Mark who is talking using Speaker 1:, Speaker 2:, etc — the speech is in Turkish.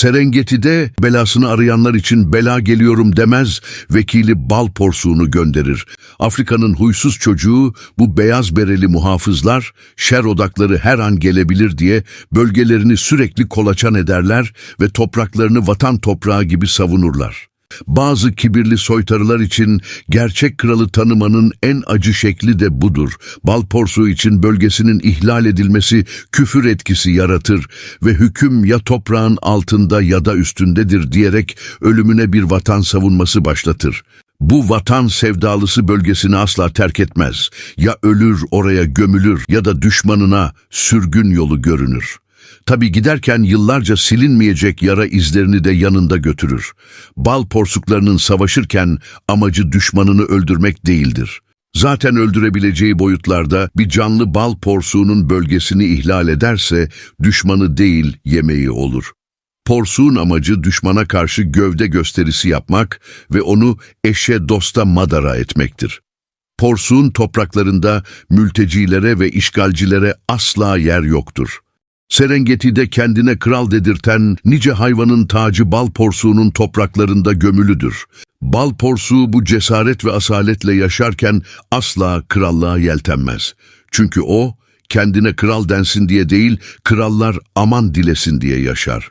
Speaker 1: Serengeti'de belasını arayanlar için bela geliyorum demez, vekili bal porsuğunu gönderir. Afrika'nın huysuz çocuğu bu beyaz bereli muhafızlar, şer odakları her an gelebilir diye bölgelerini sürekli kolaçan ederler ve topraklarını vatan toprağı gibi savunurlar. Bazı kibirli soytarılar için gerçek kralı tanımanın en acı şekli de budur. Bal porsuğu için bölgesinin ihlal edilmesi küfür etkisi yaratır ve hüküm ya toprağın altında ya da üstündedir diyerek ölümüne bir vatan savunması başlatır. Bu vatan sevdalısı bölgesini asla terk etmez. Ya ölür oraya gömülür ya da düşmanına sürgün yolu görünür. Tabi giderken yıllarca silinmeyecek yara izlerini de yanında götürür. Bal porsuklarının savaşırken amacı düşmanını öldürmek değildir. Zaten öldürebileceği boyutlarda bir canlı bal porsuğunun bölgesini ihlal ederse düşmanı değil yemeği olur. Porsuğun amacı düşmana karşı gövde gösterisi yapmak ve onu eşe dosta madara etmektir. Porsuğun topraklarında mültecilere ve işgalcilere asla yer yoktur. Serengeti'de kendine kral dedirten nice hayvanın tacı bal porsuğunun topraklarında gömülüdür. Bal porsuğu bu cesaret ve asaletle yaşarken asla krallığa yeltenmez. Çünkü o kendine kral densin diye değil, krallar aman dilesin diye yaşar.